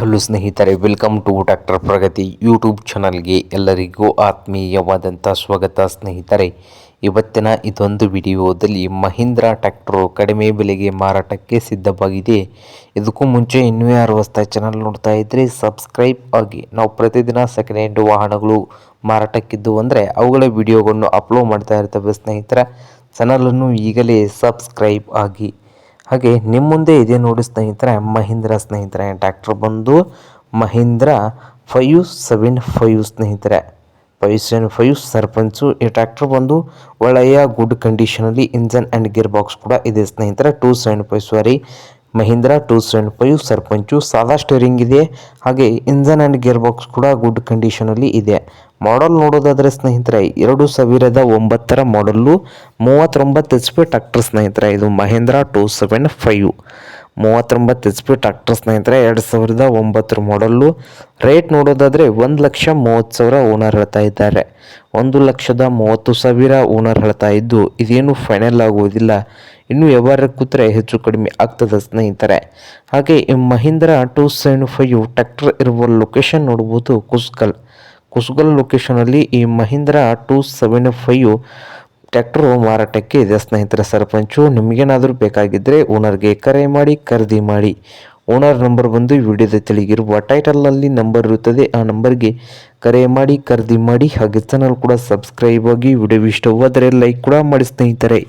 Hello ಸ್ನೇಹಿತರೆ, welcome to doctor Pragati YouTube ಚಾನಲ್ಗೆ ಎಲ್ಲರಿಗೂ ಆತ್ಮೀಯವಾದಂಥ ಸ್ವಾಗತ ಸ್ನೇಹಿತರೆ. ಇವತ್ತಿನ ಇದೊಂದು ವಿಡಿಯೋದಲ್ಲಿ ಮಹೀಂದ್ರ ಟ್ಯಾಕ್ಟ್ರು ಕಡಿಮೆ ಬೆಲೆಗೆ ಮಾರಾಟಕ್ಕೆ ಸಿದ್ಧವಾಗಿದೆ. ಇದಕ್ಕೂ ಮುಂಚೆ ಇನ್ನೂ ಯಾರು ಹೊಸ್ತಾ ಚಾನಲ್ ನೋಡ್ತಾ ಇದ್ದರೆ ಸಬ್ಸ್ಕ್ರೈಬ್ ಆಗಿ. ನಾವು ಪ್ರತಿದಿನ ಸೆಕೆಂಡ್ ಹ್ಯಾಂಡ್ ವಾಹನಗಳು ಮಾರಾಟಕ್ಕಿದ್ದು ಅಂದರೆ ಅವುಗಳ ವಿಡಿಯೋಗಳನ್ನು ಅಪ್ಲೋಡ್ ಮಾಡ್ತಾ ಇರ್ತವೆ ಸ್ನೇಹಿತರ. ಚಾನಲನ್ನು ಈಗಲೇ ಸಬ್ಸ್ಕ್ರೈಬ್ ಆಗಿ. ಹಾಗೆ ನಿಮ್ಮ ಮುಂದೆ ಇದೆ ನೋಡಿ ಸ್ನೇಹಿತರೆ, ಮಹೀಂದ್ರ ಸ್ನೇಹಿತರೆ ಟ್ರ್ಯಾಕ್ಟರ್ ಬಂದು ಮಹೀಂದ್ರ ಫೈವ್ ಸೆವೆನ್ ಫೈವ್ ಸ್ನೇಹಿತರೆ. ಫೈವ್ ಸೆವೆನ್ ಫೈವ್ ಸರ್ಪಂಚು, ಈ ಟ್ರ್ಯಾಕ್ಟರ್ ಬಂದು ಒಳ್ಳೆಯ ಗುಡ್ ಕಂಡೀಷನಲ್ಲಿ ಇಂಜನ್ ಆ್ಯಂಡ್ ಗೇರ್ ಬಾಕ್ಸ್ ಕೂಡ ಇದೆ ಸ್ನೇಹಿತರೆ. Two seven five sorry Mahindra two seven five Sarpanch, ಸಾದಾ ಸ್ಟೇರಿಂಗ್ ಇದೆ, ಹಾಗೆ ಇಂಜನ್ ಆ್ಯಂಡ್ ಗೇರ್ ಬಾಕ್ಸ್ ಕೂಡ ಗುಡ್ ಕಂಡೀಷನಲ್ಲಿ ಇದೆ. ಮಾಡಲ್ ನೋಡೋದಾದರೆ ಸ್ನೇಹಿತರೆ, ಎರಡು ಸಾವಿರದ ಒಂಬತ್ತರ ಮಾಡಲ್ಲು ಮೂವತ್ತೊಂಬತ್ತು ಎಚ್ ಪಿ ಟ್ರ್ಯಾಕ್ಟರ್ ಸ್ನೇಹಿತರೆ, ಇದು ಮಹೇಂದ್ರ ಟೂ ಸೆವೆನ್ ಫೈವ್. ಮೂವತ್ತೊಂಬತ್ತು ಎಚ್ ಪಿ ಟ್ರ್ಯಾಕ್ಟರ್ ಸ್ನೇಹಿತರೆ, ಎರಡು ಸಾವಿರದ ಒಂಬತ್ತರ ಮಾಡಲ್ಲು ರೇಟ್ ನೋಡೋದಾದರೆ ಒಂದು ಲಕ್ಷ ಮೂವತ್ತು ಸಾವಿರ ಓನರ್ ಹೇಳ್ತಾ ಇದ್ದಾರೆ. ಒಂದು ಲಕ್ಷದ ಮೂವತ್ತು ಸಾವಿರ ಓನರ್ ಹೇಳ್ತಾ ಇದ್ದು, ಇದೇನು ಫೈನಲ್ ಆಗುವುದಿಲ್ಲ ಇನ್ನು ವ್ಯವಹಾರ ಕೂತ್ರೆ ಹೆಚ್ಚು ಕಡಿಮೆ ಆಗ್ತದೆ ಸ್ನೇಹಿತರೆ. ಹಾಗೆ Mahindra two seven five tractor ಇರುವ ಲೊಕೇಶನ್ ನೋಡ್ಬೋದು ಕುಸ್ಕಲ್. ಕುಸ್ಗಲ್ ಲೊಕೇಶನಲ್ಲಿ ಈ Mahindra two seven five tractor ಮಾರಾಟಕ್ಕೆ ಇದೆ. ಸ್ನೇಹಿತರ, ಸರ್ಪಂಚು, ನಿಮಗೇನಾದರೂ ಬೇಕಾಗಿದ್ದರೆ ಓನರ್ಗೆ ಕರೆ ಮಾಡಿ, ಖರೀದಿ ಮಾಡಿ. ಓನರ್ ನಂಬರ್ ಬಂದು ವಿಡಿಯೋದ ತಿಳಿಗಿರುವ ಟೈಟಲ್ನಲ್ಲಿ ನಂಬರ್ ಇರುತ್ತದೆ. ಆ ನಂಬರ್ಗೆ ಕರೆ ಮಾಡಿ, ಖರೀದಿ ಮಾಡಿ, ಹಾಗೆ ಚಾನಲ್ ಕೂಡ ಸಬ್ಸ್ಕ್ರೈಬ್ ಆಗಿ ವಿಡಿಯೋ ಇಷ್ಟವಾದರೆ ಲೈಕ್ ಕೂಡ ಮಾಡಿ ಸ್ನೇಹಿತರೆ.